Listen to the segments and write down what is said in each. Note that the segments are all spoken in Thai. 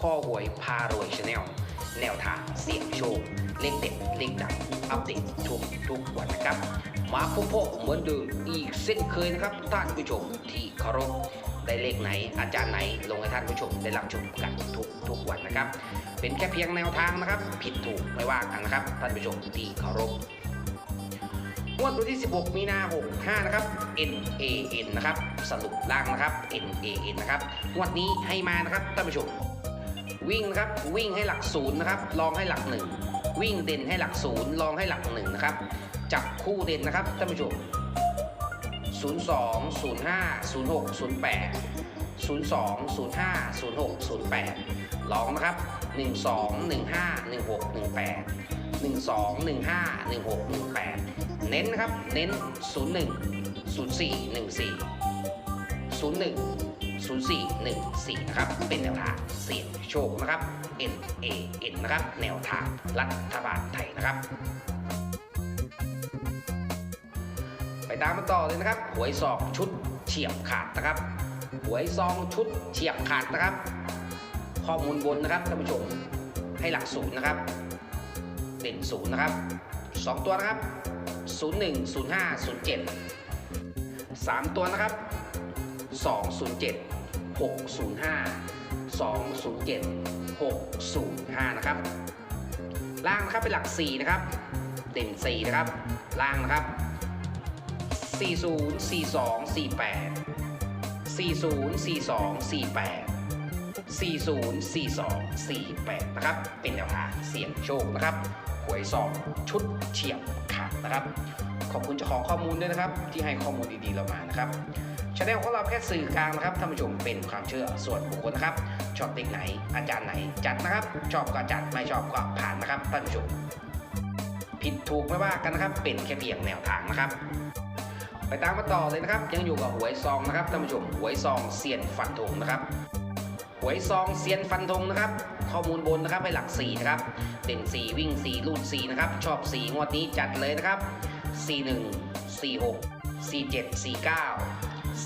ข้อหวยพารวยชาแนลแนวทางเสี่ยงโชค เลขเด็ดเลขดังอัปเดตทุกทุกวันนะครับ มาพบพบเหมือนเดิมอีกเส้นเคยนะครับท่านผู้ชมที่เคารพได้เลขไหน อาจารย์ไหนลงให้ท่านผู้ชมได้รับชมกันทุกทุกวันนะครับ เป็นแค่เพียงแนวทางนะครับ ผิดถูกไม่ว่ากันนะครับ ท่านผู้ชมที่เคารพงวดวันที่ 16 มีนา 65 นะครับ N A N นะครับ สรุปล่างนะครับ N A N นะครับ งวดนี้ให้มานะครับ ท่านผู้ชม วิ่งนะครับวิ่งให้หลักศูนย์นะครับลองให้หลักหนึ่งวิ่งเด่นให้หลักศูนย์ลองให้หลักหนึ่งนะครับจับคู่เด่นนะครับท่านผู้ชม 02 05 06 08 02 05 06 08 ลองนะครับ 12 15 16 18 12 15 16 18 เน้นนะครับ เน้น 01 04 14 01 04 14 นะครับ เป็นแนวทางเสี่ยงโชคนะครับ N A N นะครับ แนวทางรัฐบาลไทยนะครับ ไปตามกันต่อเลยนะครับ หวยซองชุดเฉียบขาดนะครับ หวยซองชุดเฉียบขาดนะครับ ข้อมูลบนนะครับท่านผู้ชม ให้หลักศูนย์นะครับ เด่นศูนย์นะครับสองตัวนะครับศูนย์หนึ่งศูนย์ห้าศูนย์เจ็ดสามตัวนะครับส องศูนย์เจ็ดหกศูนย์ห้าสองศูนย์เจ็ดหกศูนย์ห้านะครับ ล่างนะครับเป็นหลักสี่นะครับ เด่นสี่นะครับ ล่างนะครับ 40 42 48 40 42 48 40 42 48 นะครับ เป็นแนวทางเสี่ยงโชคนะครับ หวยซองชุดเฉียบขาดนะครับ ขอบคุณเจ้าของข้อมูลด้วยนะครับ ที่ให้ข้อมูลดีๆเรามานะครับชาแนลของเราแค่สื่อกลางนะครับท่านผู้ชมเป็นความเชื่อส่วนบุคคลนะครับ ชอบเด็กไหน อาจารย์ไหนจัดนะครับ ชอบก็จัดไม่ชอบก็ผ่านนะครับท่านผู้ชม ผิดถูกไม่ว่ากันนะครับ เป็นแค่เพียงแนวทางนะครับไปตามมาต่อเลยนะครับ ยังอยู่กับหวยซองนะครับท่านผู้ชมหวยซองเซียนฟันธงนะครับ หวยซองเซียนฟันธงนะครับ ข้อมูลบนนะครับให้หลัก 4 นะครับ เด่น 4 วิ่ง 4 ลูด 4 นะครับ ชอบ 4 งวดนี้จัดเลยนะครับ 41 46 47 49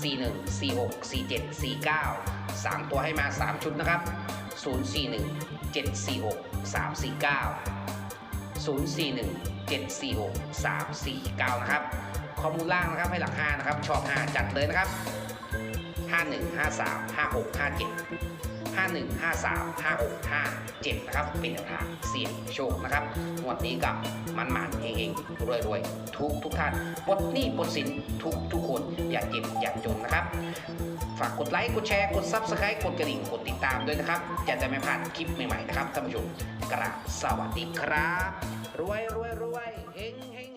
41 46 47 49 3 ตัวให้มา 3 ชุดนะครับ 041 746 349 041 746 349 นะครับ ข้อมูลล่างนะครับให้หลัก 5 นะครับ ชอบ 5 จัดเลยนะครับ 51 53 56 57 51 53 56 57นะครับเป็นแนวทางเสี่ยงโชคนะครับงวดนี้กับมันหมานๆเฮงๆรวยรวยๆทุกทุกท่านปลดหนี้ปลดสินทุกทุกคนอย่าเจ็บอย่าจนนะครับ ฝากกดไลค์กดแชร์กด Subscribe กดกระดิ่งกดติดตามด้วยนะครับ จะได้ไม่พลาดคลิปใหม่ๆนะครับท่านผู้ชมกราบสวัสดีครับ รวยรวยรวยเฮงเฮง